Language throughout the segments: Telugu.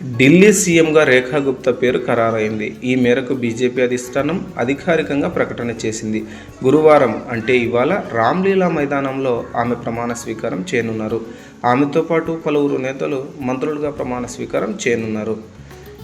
ఢిల్లీ సీఎంగా రేఖా గుప్తా పేరు ఖరారైంది. ఈ మేరకు బీజేపీ అధిష్టానం అధికారికంగా ప్రకటన చేసింది. గురువారం అంటే ఇవాళ రామ్లీలా మైదానంలో ఆమె ప్రమాణ స్వీకారం చేయనున్నారు. ఆమెతో పాటు పలువురు నేతలు మంత్రులుగా ప్రమాణ స్వీకారం చేయనున్నారు.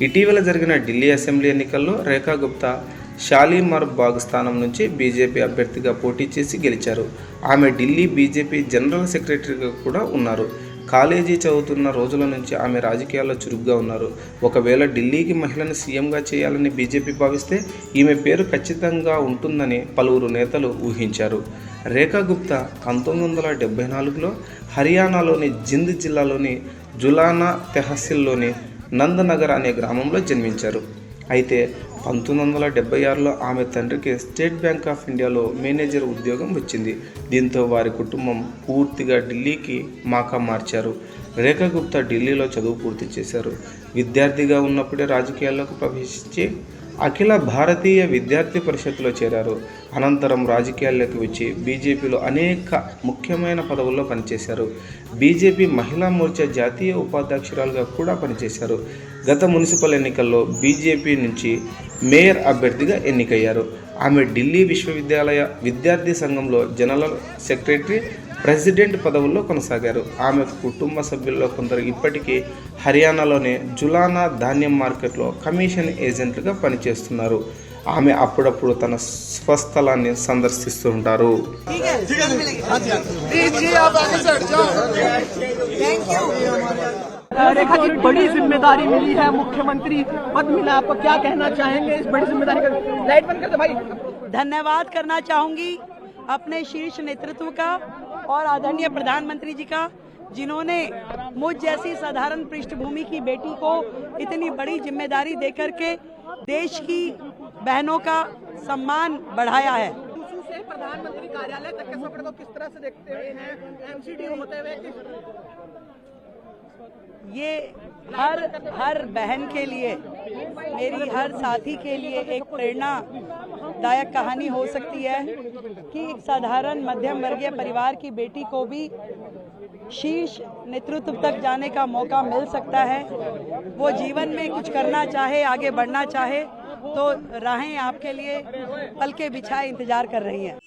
ఇటీవల జరిగిన ఢిల్లీ అసెంబ్లీ ఎన్నికల్లో రేఖా గుప్తా షాలీమార్ బాగ్ స్థానం నుంచి బీజేపీ అభ్యర్థిగా పోటీ చేసి గెలిచారు. ఆమె ఢిల్లీ బీజేపీ జనరల్ సెక్రటరీగా కూడా ఉన్నారు. కాలేజీ చదువుతున్న రోజుల నుంచి ఆమె రాజకీయాల్లో చురుగ్గా ఉన్నారు. ఒకవేళ ఢిల్లీకి మహిళను సీఎంగా చేయాలని బీజేపీ భావిస్తే ఈమె పేరు ఖచ్చితంగా ఉంటుందని పలువురు నేతలు ఊహించారు. రేఖా గుప్తా పంతొమ్మిది వందల డెబ్బై నాలుగులో హర్యానాలోని జింద్ జిల్లాలోని జులానా తెహసిల్లోని నందనగర్ అనే గ్రామంలో జన్మించారు. అయితే పంతొమ్మిది వందల డెబ్బై ఆరులో ఆమె తండ్రికి స్టేట్ బ్యాంక్ ఆఫ్ ఇండియాలో మేనేజర్ ఉద్యోగం వచ్చింది. దీంతో వారి కుటుంబం పూర్తిగా ఢిల్లీకి మాకా మార్చారు. రేఖా గుప్తా ఢిల్లీలో చదువు పూర్తి చేశారు. విద్యార్థిగా ఉన్నప్పుడే రాజకీయాల్లోకి ప్రవేశించి అఖిల భారతీయ విద్యార్థి పరిషత్లో చేరారు. అనంతరం రాజకీయాల్లోకి వచ్చి బీజేపీలో అనేక ముఖ్యమైన పదవుల్లో పనిచేశారు. బీజేపీ మహిళా మోర్చా జాతీయ ఉపాధ్యక్షురాలుగా కూడా పనిచేశారు. గత మున్సిపల్ ఎన్నికల్లో బీజేపీ నుంచి మేయర్ అభ్యర్థిగా ఎన్నికయ్యారు. ఆమె ఢిల్లీ విశ్వవిద్యాలయ విద్యార్థి సంఘంలో జనరల్ సెక్రటరీ ప్రెసిడెంట్ పదవుల్లో కొనసాగారు. ఆమె కుటుంబ సభ్యుల్లో కొందరు ఇప్పటికీ హర్యానాలోని జులానా ధాన్యం మార్కెట్లో కమిషన్ ఏజెంట్లుగా పనిచేస్తున్నారు. ఆమె అప్పుడప్పుడు తన స్వస్థలాన్ని సందర్శిస్తూ ఉంటారు. रेखा जी बड़ी ज़िम्मेदारी मिली है मुख्यमंत्री पद मिला आपको क्या कहना चाहेंगे इस बड़ी ज़िम्मेदारी का? लाइट बंद कर दो भाई। धन्यवाद करना चाहूँगी अपने शीर्ष नेतृत्व का और आदरणीय प्रधानमंत्री जी का जिन्होंने मुझ जैसी साधारण पृष्ठभूमि की बेटी को इतनी बड़ी ज़िम्मेदारी देकर के देश की बहनों का सम्मान बढ़ाया है। प्रधानमंत्री कार्यालय तक के सफ़र को किस तरह से देखते हुए हैं? एमसीडी होते हुए ये हर हर बहन के लिए, मेरी हर साथी के लिए एक प्रेरणादायक कहानी हो सकती है कि एक साधारण मध्यम वर्गीय परिवार की बेटी को भी शीर्ष नेतृत्व तक जाने का मौका मिल सकता है। वो जीवन में कुछ करना चाहे, आगे बढ़ना चाहे तो राहें आपके लिए पल के बिछाए इंतज़ार कर रही हैं।